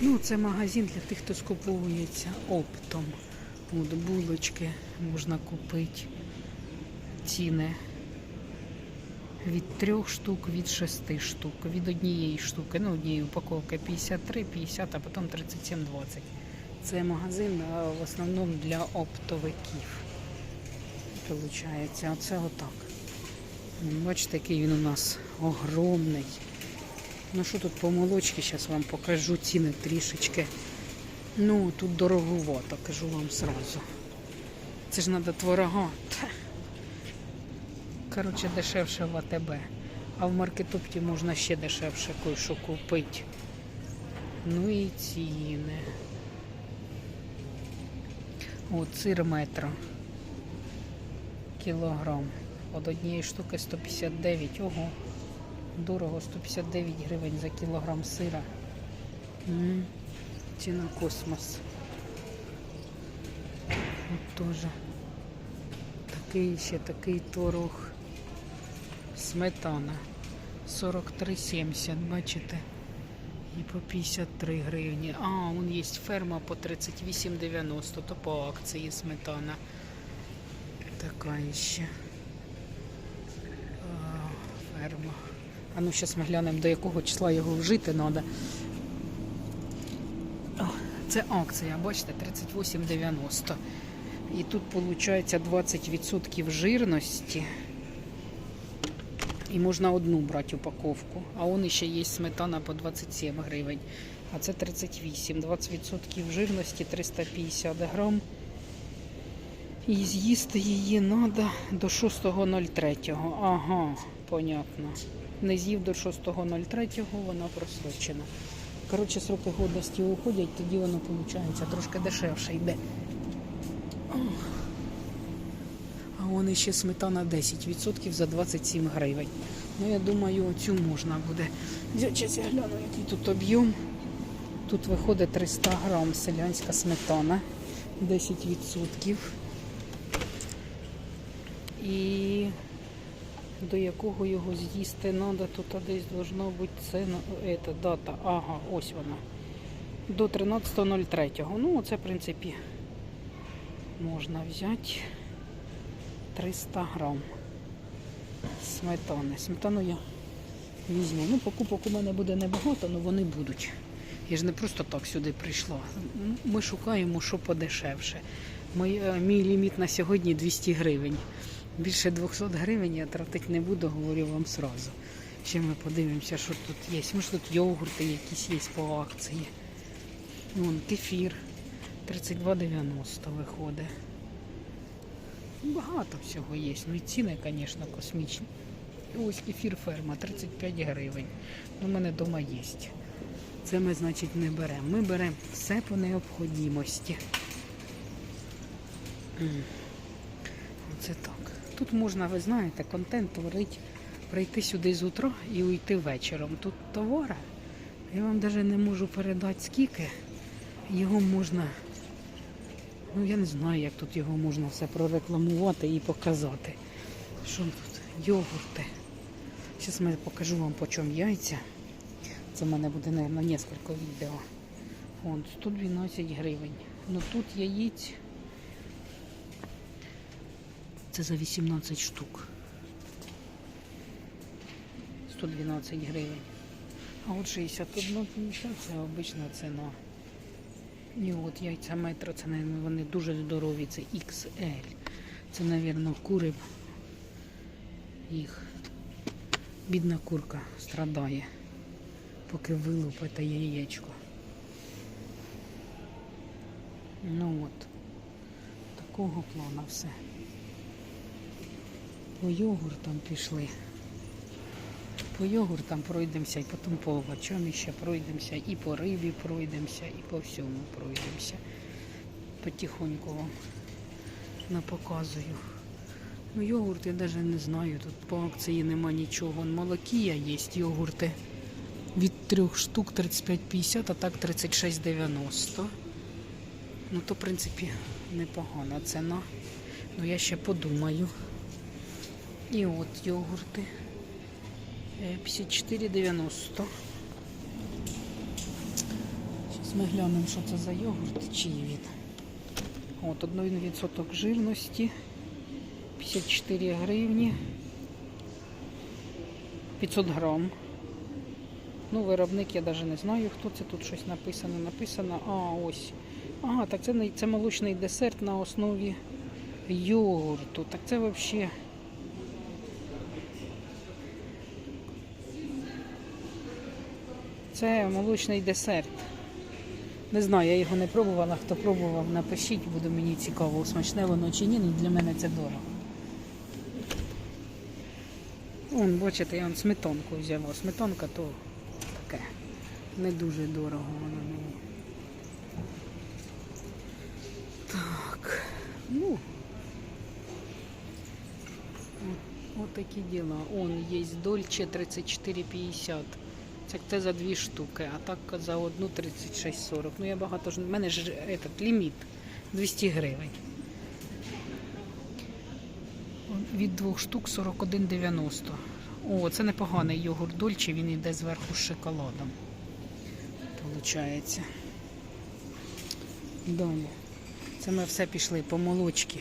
Ну, це магазин для тих, хто скуповується оптом. От булочки можна купити. Ціни від трьох штук, від шести штук, від однієї штуки, ну, однієї упаковки 53, 50, а потім 37, 20. Це магазин в основному для оптовиків. Получається, оце отак. Бачите, який він у нас огромний. Ну що тут по молочці, зараз вам покажу ціни трішечки. Ну, тут дороговато, кажу вам сразу. Це ж треба творога. Коротше, дешевше в АТБ. А в маркетопті можна ще дешевше кое-що купити. Ну і ціни. От сир метро. Кілограм. От однієї штуки 159. Ого. Дорого, 159 гривень за кілограм сира. Ціна космос. От теж. Такий ще такий творог. Сметана. 43,70, бачите? І по 53 гривні. А, вон є ферма по 38,90, то по акції сметана. Така ще. Ферма. А ну зараз ми глянемо, до якого числа його вжити треба. Це акція, бачите, 38,90. І тут виходить 20% жирності. І можна одну брати упаковку. А он ще є сметана по 27 гривень. А це 38. 20% жирності 350 грам. І з'їсти її треба до 6.03. Ага, понятно. Не з'їв до 6.03, вона просрочена. Коротше, сроки годності уходять, тоді воно виходить трошки дешевше йде. А вон ще сметана 10% за 27 гривень. Ну, я думаю, цю можна буде. Зараз я гляну, який тут об'єм. Тут виходить 300 грам селянська сметана, 10%. І до якого його з'їсти треба, тут десь должно бути це, ну, дата. Ага, ось вона. До 13.03. Ну, це, в принципі, можна взяти 300 грам сметани. Сметану я візьму. Ну, покупок у мене буде небагато, але вони будуть. Я ж не просто так сюди прийшла. Ми шукаємо, що подешевше. Е, мій ліміт на сьогодні 200 гривень. Більше 200 гривень я тратити не буду, говорю вам сразу. Ще ми подивимося, що тут є. Може тут йогурти якісь є по акції. Вон кефір 32,90 виходить. Багато всього є. Ну і ціни, звісно, космічні. Ось кефір ферма 35 гривень. У мене вдома є. Це ми, значить, не беремо. Ми беремо все по необхідності. Оце так. Тут можна, ви знаєте, контент творити, прийти сюди з утра і уйти вечором. Тут товара. Я вам навіть не можу передати скільки. Його можна, ну я не знаю, як тут його можна все прорекламувати і показати. Що тут? Йогурти. Зараз я покажу вам по чому яйця. Це в мене буде, мабуть, кілька відео. Вон, 112 гривень. Ну тут яєць. Це за 18 штук. 112 гривень. А от 61 це обична ціна. І от яйця метро, це, мабуть, вони дуже здорові, це XL. Це, мабуть, кури їх. Бідна курка страдає, поки вилупите яєчко. Ну от, такого плана все. По йогуртам пішли. По йогуртам пройдемося, і потім по овочам ще пройдемося, і по рибі пройдемося, і по всьому пройдемося. Потихоньку вам напоказую. Ну, йогурт я навіть не знаю. Тут по акції нема нічого. Молокія є йогурти. Від трьох штук 35,50, а так 36,90. Ну, то, в принципі, непогана ціна. Ну, я ще подумаю. І от йогурти. Е, 54,90. Зараз ми глянемо, що це за йогурт, чиї він. От, 1% жирності, 54 гривні, 500 грам. Ну, виробник я навіть не знаю, хто це тут щось написано. Написано, а ось. Ага, так це, це молочний десерт на основі йогурту. Так це взагалі. Це молочний десерт. Не знаю, я його не пробувала. Хто пробував, напишіть, буде мені цікаво, смачне воно чи ні, ну для мене це дорого. Вон, бачите, я вон сметанку взяла. Сметанка то таке. Не дуже дорого воно мені. Так. Ну. От такі діла. Он є дольче 34,50. Це це за дві штуки, а так за одну 36,40. Ну я багато ж. У мене ж этот, ліміт 200 гривень. Від двох штук 41,90. О, це непоганий йогурт дольче, він йде зверху з шоколадом. Получається. Далі. Це ми все пішли по молочки.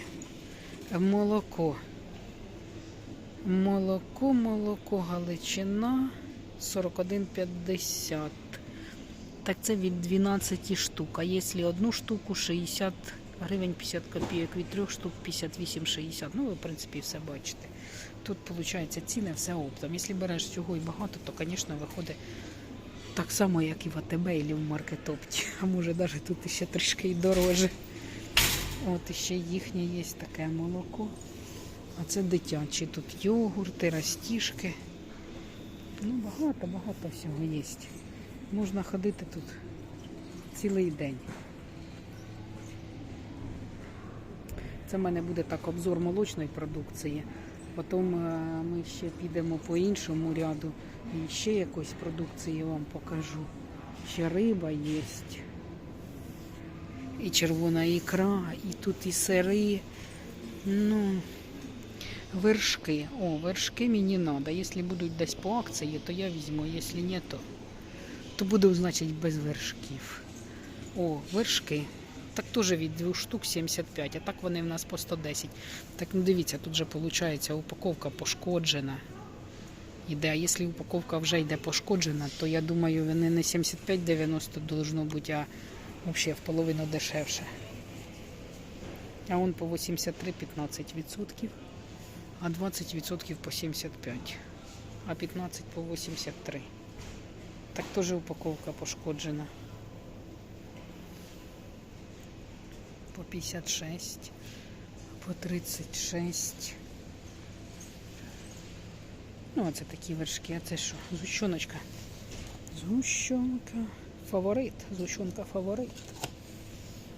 Молоко. Молоко, молоко, галичина 41,50. Так це від 12 штук. А якщо одну штуку 60 гривень 50 копійок, від трьох штук 58,60. Ну, ви, в принципі, все бачите. Тут, виходить, ціни все оптом. Якщо береш цього і багато, то, звісно, виходить так само, як і в АТБ і в маркетопті. А може навіть тут ще трішки і дороже. От ще їхнє є таке молоко. А це дитячі. Тут йогурти, растішки. Ну, багато, багато всього є. Можна ходити тут цілий день. Це в мене буде так обзор молочної продукції. Потім е, ми ще підемо по іншому ряду і ще якоїсь продукції вам покажу. Ще риба є. І червона ікра, і тут і сири. Ну, вершки. О, вершки мені треба. Якщо будуть десь по акції, то я візьму. Якщо ні, то, то буду, значить, без вершків. О, вершки. Так теж від двох штук 75, а так вони в нас по 110. Так ну дивіться, тут же виходить упаковка пошкоджена. Іде, а якщо упаковка вже йде пошкоджена, то я думаю, вони не 75-90 должно бути, а взагалі в половину дешевше. А он по 83 15%, а 20% по 75, а 15 по 83. Так теж упаковка пошкоджена. По 56, по 36. Ну, оце такі вершки. А це що? Згущеночка. Згущенка. Фаворит. Згущенка фаворит.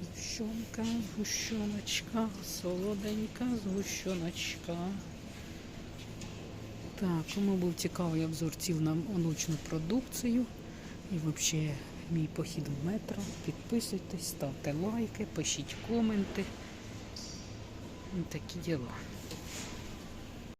Згущенка, згущеночка, солоденька, згущеночка. Так, кому був цікавий обзор ціл на онучну продукцію і взагалі мій похід в метро. Підписуйтесь, ставте лайки, пишіть коменти. Ось такі діла.